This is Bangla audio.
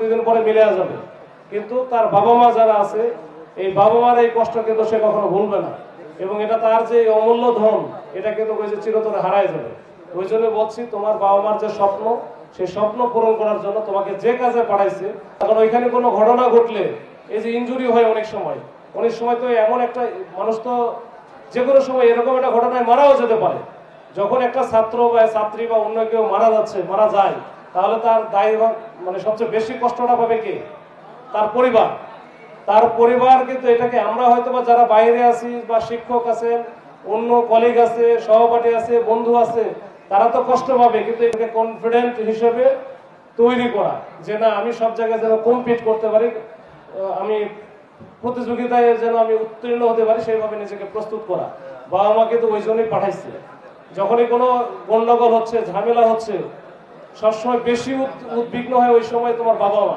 দুই দিন পরে মিলে যাবে। কিন্তু তার বাবা মা যারা আছে, এই বাবা মার এই কষ্ট কিন্তু সে কখনো ভুলবে না। এবং এটা তার যে অমূল্য ধন, এটা কিন্তু যে চিরতরে হারায় যাবে। ওই জন্য বলছি, তোমার বাবা মার যে স্বপ্ন, সেই স্বপ্ন পূরণ করার জন্য তোমাকে যে কাজে পাঠাইছে, এখন ওইখানে কোনো ঘটনা ঘটলে, এই যে ইনজুরি হয় অনেক সময়। অনেক সময় তো এমন একটা মানুষ তো যে কোনো সময় এরকম একটা ঘটনায় মারাও যেতে পারে। যখন একটা ছাত্র বা ছাত্রী বা অন্য কেউ মারা যাচ্ছে, মারা যায় তাহলে তার দায় মানে সবচেয়ে বেশি কষ্টটা পাবে কে? তার পরিবার। তার পরিবার কিন্তু এটাকে আমরা হয়তো বা যারা বাইরে আছি বা শিক্ষক আছেন, অন্য কলিগ আছে, সহপাঠী আছে, বন্ধু আছে, তারা তো কষ্ট পাবে, কিন্তু এটাকে কনফিডেন্ট হিসেবে তৈরি করা। যে না, আমি সব জায়গায় যেন কম্পিট করতে পারি আমি প্রতিযোগিতায় যেন আমি উত্তীর্ণ হতে পারি, সেইভাবে নিজেকে প্রস্তুত করা। বাবা মা কিন্তু ওই জন্যই পাঠাইছে। যখনই কোনো গন্ডগোল হচ্ছে, ঝামেলা হচ্ছে সবসময় বেশি উদ- উদ্বিগ্ন হয় ওই সময় তোমার বাবা মা